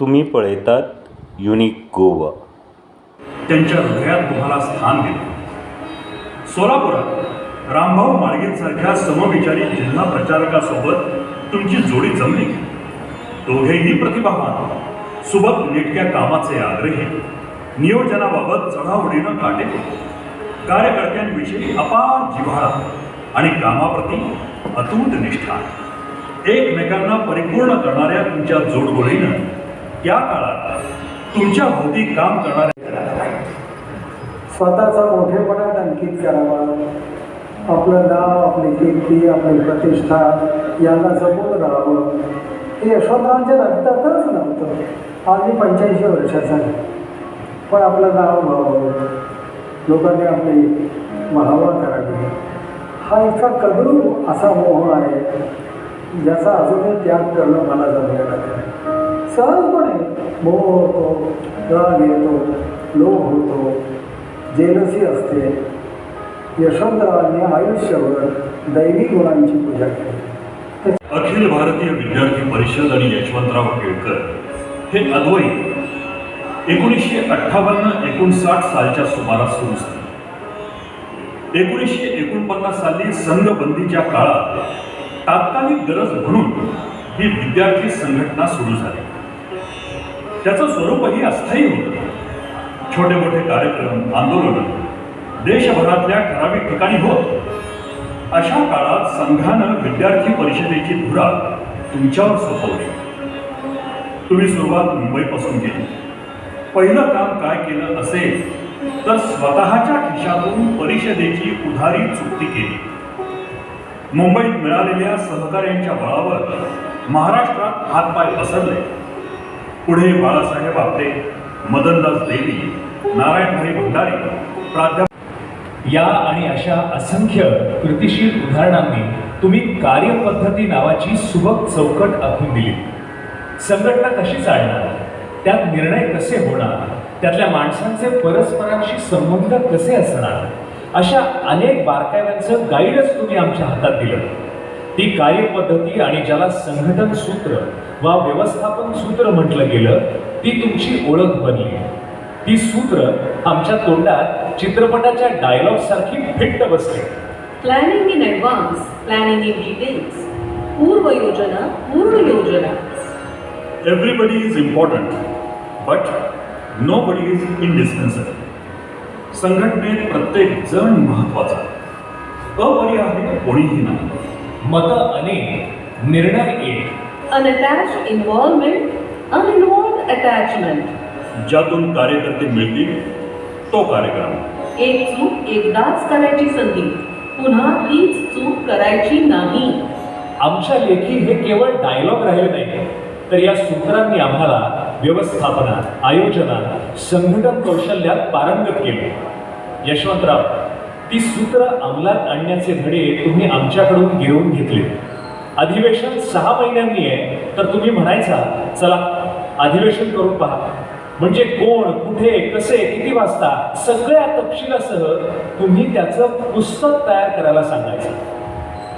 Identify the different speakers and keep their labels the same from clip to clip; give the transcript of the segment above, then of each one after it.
Speaker 1: तुम्ही पळयतात युनिक गोवा.
Speaker 2: त्यांच्या हृदयात तुम्हाला स्थान दिलं. सोलापुरात रामभाऊ मार्गेसारख्या समविचारी जिल्हा प्रचारकासोबत तुमची जोडी जमली दोघेही प्रतिभावान. सुबक नेटक्या कामाचे आग्रही. नियोजनाबाबत चढावडीनं काटे कार्यकर्त्यांविषयी अपार जिव्हाळा आणि कामाप्रती अतूट निष्ठा. एकमेकांना परिपूर्ण करणाऱ्या तुमच्या जोडगोळीनं त्या काळात तुमच्या भोवती काम करणाऱ्या
Speaker 3: स्वतःचा मोठेपणा अंकित करावा. आपलं नाव आपली कीर्ती आपली प्रतिष्ठा यांना जपून राहावं. हे यशवंतरावांच्या रक्तातच नव्हतं. आज मी पंच्याऐंशी वर्षाचा आहे. पण आपलं नाव व्हावं. लोकांनी आपली महावा करावी. हा इतका कदरू असा मोह आहे ज्याचा अजूनही त्याग करणं मला जमलेला नाही. सहजपणे मोह होतो राग येतो लोभ होतो जेलसी असते. यशवंतरावांनी आयुष्यभर दैवी गुणांची पूजा केली
Speaker 2: अखिल भारतीय विद्यार्थी परिषद आणि यशवंतराव केळकर हे अद्वैत एकोणीसशे अठ्ठावन्न एकोणसाठ सालच्या सुमारास सुरू झाले. एकोणीसशे एकोणपन्नास साली संघबंदीच्या काळात तात्कालिक गरज म्हणून ही विद्यार्थी संघटना सुरू झाली. त्याचं स्वरूपही अस्थायी होतं. छोटे मोठे कार्यक्रम आंदोलनं देशभरातल्या ठराविक ठिकाणी होत. अशा काळात संघानं विद्यार्थी परिषदेची धुरा तुमच्यावर सोपवली. तुम्ही सुरुवात मुंबईपासून केली. पहिलं काम काय केलं असेल तर स्वतःच्या खिशातून परिषदेची उधारी चुकती केली. मुंबईत मिळालेल्या सहकार्यांच्या बळावर महाराष्ट्रात हातपाय पसरले. पुढे बाळासाहेब आपटे मदनदास देवी नारायणभाई भंडारी प्राध्यापक.
Speaker 4: या आणि अशा असंख्य कृतिशील उदाहरणांनी तुम्ही कार्यपद्धती नावाची सुबक चौकट आखून दिली. संघटना कशी चालणार? त्यात निर्णय कसे होणार? त्यातल्या माणसांचे परस्परांशी संबंध कसे असणार? अशा अनेक बारकाव्यांचं गाईडच तुम्ही आमच्या हातात दिलं. ती कार्यपद्धती आणि ज्याला संघटन सूत्र वा व्यवस्थापन सूत्र म्हटलं गेलं ती तुमची ओळख बनली. ती सूत्र आमच्या तोंडात चित्रपटाच्या डायलॉग सारखी फिट्ट बसली
Speaker 5: planning in advance planning in details पूर्व योजना पूर्ण योजना.
Speaker 2: Everybody is important, but nobody is indispensable. संघटनेत प्रत्येक जण महत्त्वाचा. अपरिहार्य कोणीही नाही.
Speaker 4: मत अनेक निर्णय एक
Speaker 5: अनअटॅच इन्व्हॉल्वमेंट अनइन्व्हॉल्व अटॅचमेंट
Speaker 2: ज्यातून कार्यकर्ते मिळतील तो कार्यक्रम.
Speaker 5: एक चूक एकदाच करायची संधी. पुन्हा हीच चूक करायची नाही.
Speaker 4: आमच्या लेखी हे केवळ डायलॉग राहिले नाही. तर या सूत्रांनी आम्हाला व्यवस्थापनात आयोजनात संघटन कौशल्यात पारंगत केले. यशवंतराव ती सूत्र अंमलात आणण्याचे धडे तुम्ही आमच्याकडून घेऊन घेतले. अधिवेशन सहा महिन्यांनी आहे तर तुम्ही म्हणायचा चला अधिवेशन करून पहा. म्हणजे कोण कुठे कसे किती वाजता सगळ्या तपशिलासह तुम्ही त्याचं पुस्तक तयार करायला सांगायचं.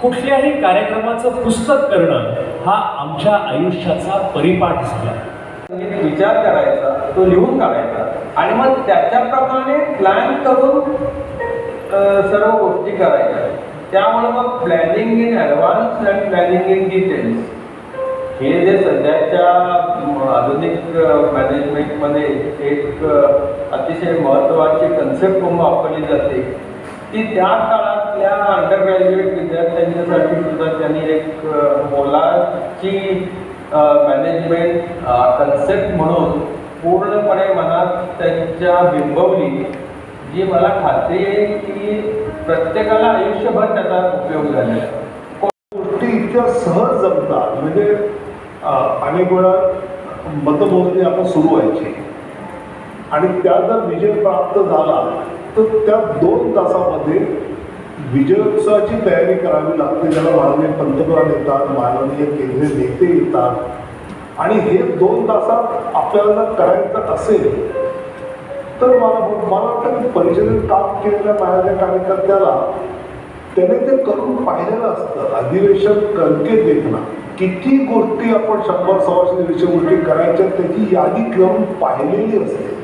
Speaker 4: कुठल्याही कार्यक्रमाचं पुस्तक करणं हा आमच्या आयुष्याचा परिपाठ झाला.
Speaker 6: विचार करायचा तो लिहून काढायचा. आणि मग त्याच्याप्रमाणे प्लॅन करून सर्व गोष्टी करायच्या त्यामुळे मग planning in advance and planning in details हे जे सध्याच्या आधुनिक मॅनेजमेंटमध्ये एक अतिशय महत्त्वाची कन्सेप्ट म्हणून वापरली जाते. ती त्या काळातल्या अंडर ग्रॅज्युएट विद्यार्थ्यांच्यासाठी सुद्धा त्यांनी एक मोलाची मॅनेजमेंट कन्सेप्ट म्हणून पूर्णपणे मनात त्यांच्या बिंबवली. जी मला खात्री आहे की प्रत्येकाला आयुष्यभर त्याचा उपयोग झालेला
Speaker 7: गोष्टी इतक्या सहज जमतात. म्हणजे अनेक वेळा मतमोजणी आपण सुरू व्हायची. आणि त्या जर विजय प्राप्त झाला तर त्या दोन तासामध्ये विजयोत्सवाची तयारी करावी लागते. ज्याला माननीय पंतप्रधान येतात माननीय केंद्रीय नेते येतात. आणि हे दोन तासात आपल्याला करायचं असेल तर मला मला वाटतं की परिषदेत काम केलेल्या माझ्या कार्यकर्त्याला त्याने ते करून पाहिलेलं असतं. अधिवेशन करके देखना किती गोष्टी आपण शंभर सव्वाशे दीडशे गोष्टी करायच्या त्याची यादी करून पाहिलेली असते.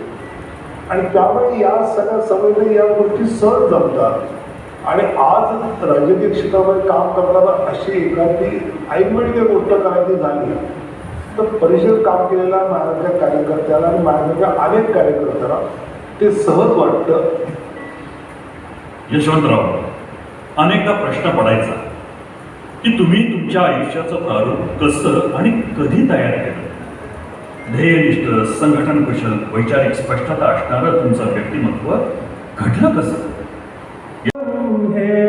Speaker 7: आणि त्यामुळे या सगळ्या सवयीने या गोष्टी सहज जमतात. आणि आज राजकीय क्षेत्रामध्ये काम करताना अशी एखादी ऐनवेळी काही गोष्ट करायची झाली. तर परिषद काम केलेल्या माझ्या कार्यकर्त्याला आणि माझ्या अनेक कार्यकर्त्याला ते सहज वाटतं.
Speaker 2: यशवंतराव अनेकदा प्रश्न पडायचा की तुम्ही तुमच्या आयुष्याचं प्रारूप कसं आणि कधी तयार केलं? ध्येयनिष्ठ संघटन कुशल वैचारिक स्पष्टता असणारं तुमचं व्यक्तिमत्व घडलं कसं?
Speaker 8: हे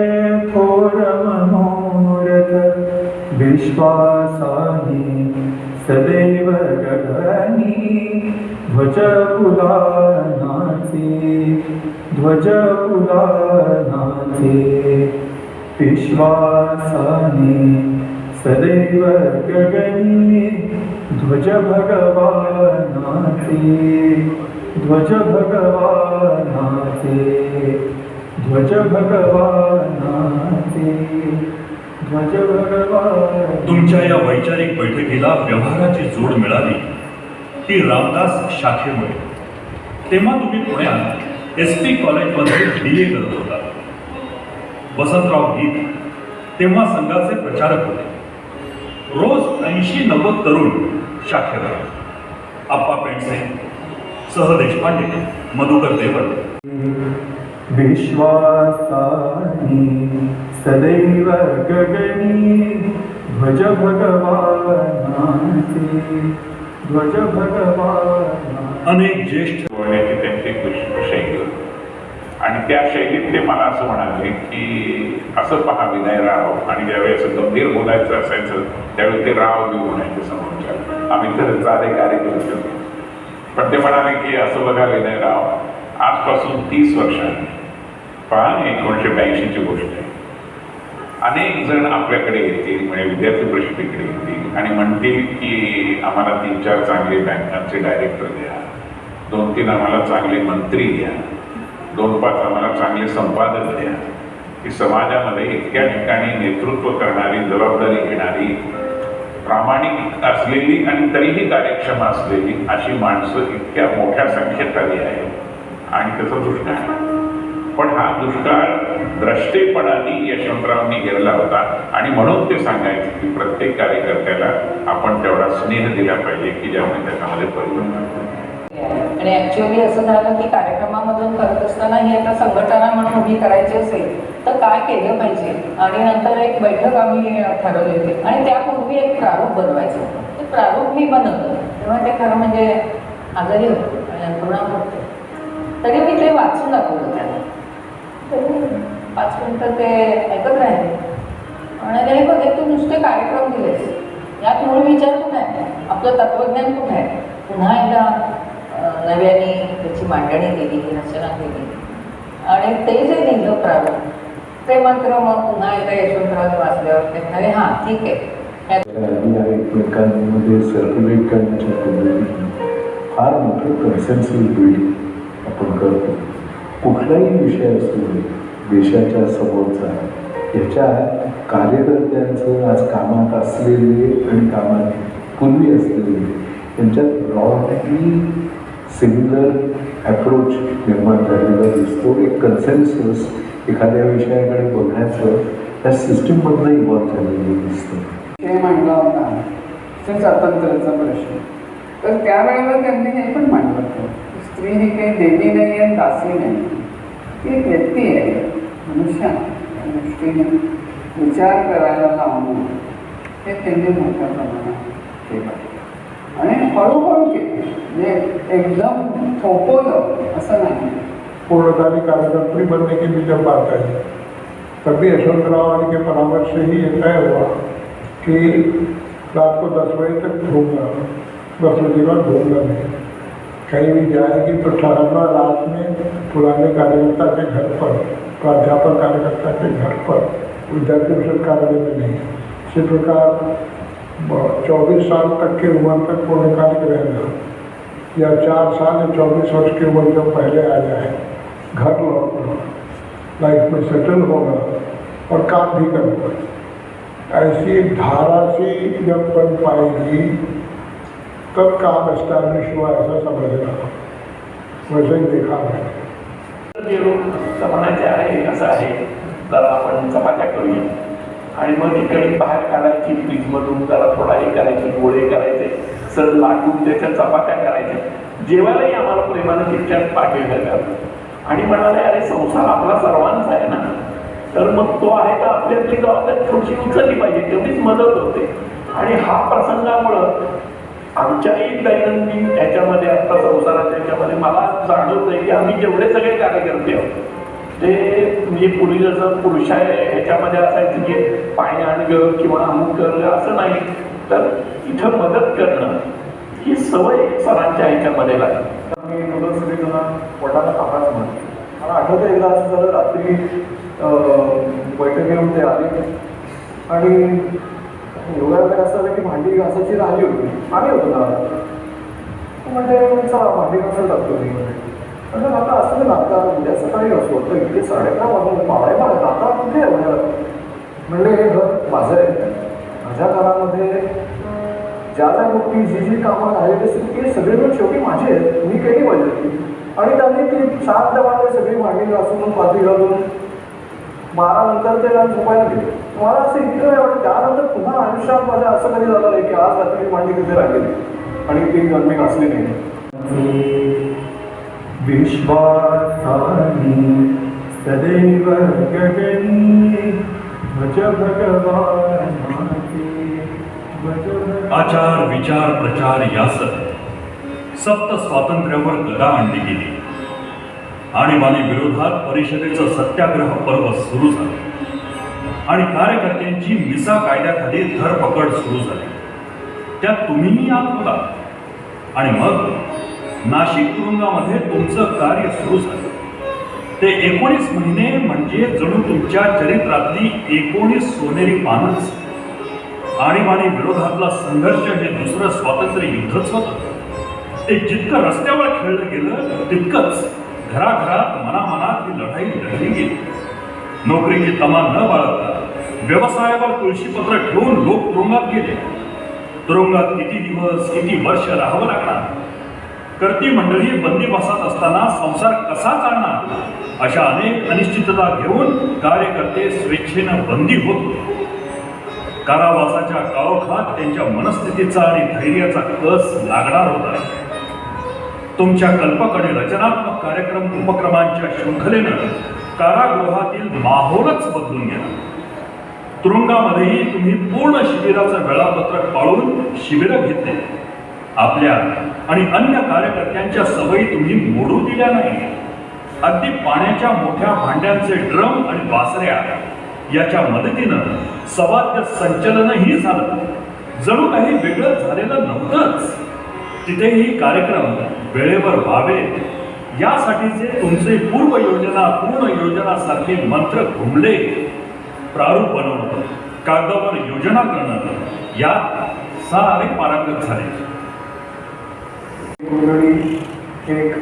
Speaker 8: विश्वासाने सदैव गगनी ध्वज पुलानाचे ध्वज पुलानाचे विश्वासाने सदैव गगनी ध्वज भगवानाचे ध्वज भगवानाचे ध्वज भगवानाचे ध्वज
Speaker 2: तुमच्या या वैचारिक बैठकीला व्यवहाराची जोड मिळाली. ती रामदास शाखेमुळे. तेव्हा तुम्ही पुण्यात एस पी कॉलेजमध्ये बी ए करत होता. वसंतराव गीत. तेव्हा संघाचे प्रचारक होते. रोज ऐंशी नव्वद तरुण शाखेवर. आप्पा पेंडसे सह देशपांडे मधुकर देवल.
Speaker 8: विश्वासानी सदैव गगनी ध्वज भगवानाचे ध्वज भगवान
Speaker 2: अनेक ज्येष्ठ
Speaker 9: बोलण्याची त्यांची शैली. आणि त्या शैलीत ते मला असं म्हणाले की असं पहा विनयराव आणि ज्यावेळेस गंभीर बोलायचं असायचं त्यावेळी ते राव बी म्हणायचे समोरच्या. आम्ही तर साधे करू शकतो. पण ते म्हणाले की असं बघा विनयराव आजपासून तीस वर्षांनी पहा एकोणीसशे ब्याऐंशीची गोष्ट आहे. अनेक जण आपल्याकडे येतील म्हणजे विद्यार्थी परिषदेकडे येतील. आणि म्हणतील की आम्हाला तीन चार चांगले बँकांचे डायरेक्टर द्या. दोन तीन आम्हाला चांगले मंत्री द्या. दोन पाच आम्हाला चांगले संपादक द्या. की समाजामध्ये इतक्या ठिकाणी नेतृत्व करणारी जबाबदारी घेणारी प्रामाणिक असलेली आणि तरीही कार्यक्षम असलेली अशी माणसं इतक्या मोठ्या संख्येत आली आहे आणि त्याचा दुष्काळ आहे. पण हा दुष्काळ द्रष्टेपणाने यशवंतरावांनी घेरला होता. आणि म्हणून ते सांगायचे की प्रत्येक कार्यकर्त्याला आपण तेवढा स्नेह दिला पाहिजे की ज्यामुळे त्याच्यामध्ये परिवर्तन
Speaker 10: आणि ऍक्च्युअली असं झालं की कार्यक्रमामधून करत असताना ही आता संघटना म्हणून उभी करायची असेल तर काय केलं पाहिजे? आणि नंतर एक बैठक आम्ही ठरवली होती. आणि त्यापूर्वी एक प्रारूप बनवायचं. ते प्रारूप मी बनवलं. तेव्हा ते खरं म्हणजे आजारी होतो आणि अंतरुणावर होते. तरी मी ते वाचून दाखवलं त्याला. तरी पाच मिनटं ते ऐकत राहिले. आणि नाही बघ तू नुसते कार्यक्रम दिलेस. यात मूळ विचार कुठे आहे? आपलं तत्वज्ञान कुठे आहे? पुन्हा एकदा नव्याने त्याची मांडणी केली रचना केली. आणि ते जे लिहिलं प्रारूप ते मात्र मग पुन्हा एकदा यशवंतराव वाचल्यावर ते म्हणाले हां ठीक आहे.
Speaker 11: एकमेकांमध्ये सर्क्युलेट करण्याच्या पद्धतीने फार मोठं कन्सेन्सस बिल्डिंग आपण करतो. कुठलाही विषय असतो देशाच्या समोरचा याच्या कार्यकर्त्यांचं आज कामात असलेले आणि कामात पूर्वी असलेले त्यांच्यात ब्रॉडली सिमिलर ॲप्रोच निर्माण झालेला दिसतो. एक कन्सेन्सस एखाद्या विषयाकडे बघण्याचं त्या सिस्टीममधनं इव्हॉल्व झालेलं दिसतं.
Speaker 12: ते मांडला होता. ते स्वातंत्र्याचा प्रश्न. तर त्यावेळेला त्यांनी हे पण मांडलं होतं. स्त्री ही कहीं देवी नहीं है दासी नहीं एक व्यक्ती आहे मनुष्य दृष्टीने विचार करायला लावणं हे आणि हळूहळू म्हणजे एकदम थोपवलं असं नाही
Speaker 3: पूर्णकाली कार्यकर्त्री बनने की भी जब बात आई तभी यशवंतराव वाली के परामर्श से ही ये तय हुआ कि रात को दस बजे तक घूमना दस बजे बाद घूमना नहीं कहीं भी जाएगी तो ठहरना रात में पुराने कार्यकर्ता के घर पर, प्राध्यापक कार्यकर्ता के घर पर, विद्यार्थी परिषद कार्यालय में नहीं। इसी प्रकार चौबीस साल तक की उम्र तक पूर्णकालिक रहना, या चार साल या चौबीस वर्ष की उम्र जब पहले आ जाए, घर लौटना लाइफ में सेटल होना और काम भी करना।
Speaker 8: ऐसी धारासी जब बन पाएगी तब काम एस्टैब्लिश हुआ ऐसा समझना वैसे देखा मैंने
Speaker 13: आहे असं आहे तर आपण चपात्या करूया. आणि मग इकडे बाहेर काढायची फ्रीजमधून जरा थोडा हे करायचे गोळे करायचे सर लाटून त्याच्या चपात्या करायच्या. जेवायलाही आम्हाला प्रेमानं तितक्यात पाठवलं जातं. आणि म्हणाले अरे संसार आपला सर्वांचा आहे ना. तर मग तो आहे तर आपल्यातली जबाबदारी थोडीशी उचलली पाहिजे तेवढीच मदत होते. आणि हा प्रसंगामुळं आमच्याही दैनंदिन याच्यामध्ये आत्ता संसाराच्या याच्यामध्ये मला जाणवत आहे की आम्ही जेवढे सगळे कार्यकर्ते आहोत ते म्हणजे पूर्वी जसं पुरुष आहे ह्याच्यामध्ये असायचं की पाणी आणगं किंवा अमुक करणं असं नाही. तर इथं मदत करणं ही सवय सरांच्या ह्याच्यामध्ये लागली.
Speaker 3: मी नूडल्स सगळेजण पोटाला कापाच म्हणतो मला आठवतं एकदा असं झालं रात्री बैठक घेऊन ते आले आणि योगा वगैरे असं झालं की भांडी घासायची राहिली होती. आम्ही होतं ना. म्हणजे चला भांडी घासायला लागतो मी म्हणजे आता असं ना आता उद्या सकाळी असतो तर इथे साडेअकरा वाजून पावणे बारा आता कुठे म्हणजे म्हणले हे घर माझं आहे माझ्या घरामध्ये ज्या ज्या गोष्टी जी जी कामं राहिलेली असतील ते सगळे पण शेवटी माझे आहेत. मी काही पाहिजे आणि त्यांनी ती चार वाटते सगळी मांडी घासून पाती घालून बारा नंतर ते त्यांना झोपायला गेले मला असं इतकं नाही वाटतं त्यानंतर पुन्हा आयुष्यात माझ्या असं कधी झालं नाही की आज रात्री भांडी तिथे राहिली आणि ती मी घासली नाही.
Speaker 8: विश्वासानी सदैव गगनी भज.
Speaker 2: आचार विचार प्रचार यासह सप्त स्वातंत्र्यावर गदा आणली गेली. आणीबाणी विरोधात परिषदेचं सत्याग्रह पर्व सुरू झालं. आणि कार्यकर्त्यांची मिसा कायद्याखाली धरपकड सुरू झाली. त्यात तुम्हीही आत होता आणि मग नाशिक तुरुंगामध्ये तुमचं कार्य सुरू झालं. ते एकोणीस महिने म्हणजे जणू तुमच्या चरित्रातली एकोणीस सोनेरी पानच आणीबाणी विरोधातला संघर्ष हे दुसरं स्वातंत्र्य युद्धच होतं ते जितकं रस्त्यावर खेळलं गेलं तितकंच घराघरात मनामनात ही लढाई लढली गेली. नोकरीची तमा न बाळगता व्यवसायावर तुळशीपत्र ठेवून लोक तुरुंगात गेले. तुरुंगात किती दिवस किती वर्ष राहावं लागणार? करती मंडळी बंदीवासात असताना संसार कसा चालणार? अशा अनेक अनिश्चितता घेऊन कार्यकर्ते स्वेच्छेनं बंदी होत. कारावासाच्या काळोखात त्यांच्या मनस्थितीचा आणि धैर्याचा कस लागणार होता? तुमच्या कल्पक आणि रचनात्मक कार्यक्रम उपक्रमांच्या शृंखलेनं कारागृहातील माहोलच बदलून गेला. तुरुंगामध्येही तुम्ही पूर्ण शिबिराचं वेळापत्रक पाळून शिबिरं घेतले. आपल्या आणि अन्य कार्यकर्त्यांच्या सवयी तुम्ही मोडू दिल्या नाही अगदी पाण्याच्या मोठ्या भांड्यांचे ड्रम आणि बासऱ्या याच्या मदतीनं सवाद्य संचलनही झालं. जणू काही वेगळं झालेलं नव्हतंच. तिथेही कार्यक्रम वेळेवर व्हावे. यासाठीचे तुमचे पूर्व योजना पूर्ण योजना सारखे मंत्र घुमले प्रारूप बनवणं कागदावर योजना करणं यात सारे पारंगत झाले.
Speaker 3: एक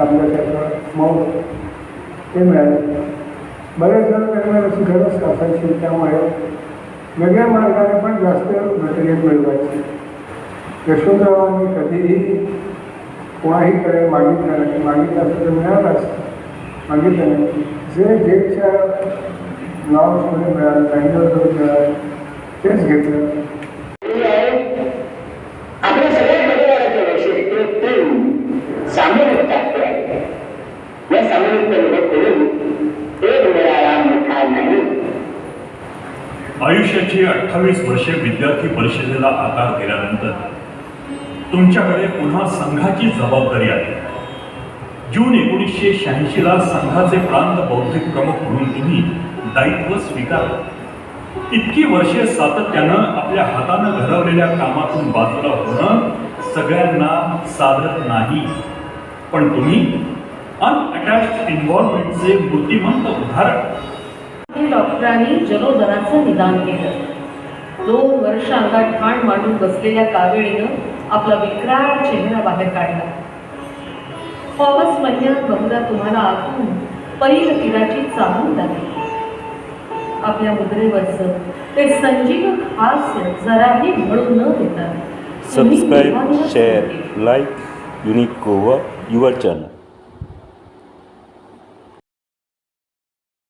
Speaker 3: आपल्यासारखं मौत ते मिळाले. बरेच जण त्यांना अशी गरज असायची त्यामुळे वेगळ्या मार्गाने पण जास्त मटेरियल मिळवायचे. यशवंतरावांनी कधीही कोणाहीकडे मागितलं नाही मागितलं असतं तर मिळालं असतं मागितलं नाही. जे जेटच्या लॉन्समध्ये मिळालं बँगलोरमध्ये मिळालं तेच घेतलं.
Speaker 14: आपल्या सगळ्या परिवाराचं वैशिष्ट्य तीन सामूहिक आहे या सामूहिक करून एक मिळाला मोठा नाही.
Speaker 2: आयुष्याची अठ्ठावीस वर्षे विद्यार्थी परिषदेला आकार दिल्यानंतर तुमच्याकडे पुन्हा संघाची जबाबदारी आहे. जून एकोणीसशे शहाऐंशीला संघाचे प्रांत बौद्धिक प्रमुख म्हणून तुम्ही दायित्व स्वीकारलं इतकी वर्षे सातत्यानं आपल्या हातानं घडवलेल्या कामातून बाजूला होणं सगळ्यांना साधत नाही. पण तुम्ही अनअटॅच्ड इन्व्हॉल्वमेंटचे बुद्धिमंत उदाहरण.
Speaker 5: डॉक्टरांनी जलोदराचं निदान केलं. दोन वर्ष अंगात ठाण मांडून बसलेल्या कावेळीनं आपला विक्राळ चेहरा बाहेर काढला. ऑगस्ट महिन्यात बहुधा तुम्हाला आखून पैल तीराची चाहूल लागली. आपल्या मुद्रेवरचं ते संजीव हास्य जराही म्हणून न देता
Speaker 1: subscribe share. Like unique Goa your channel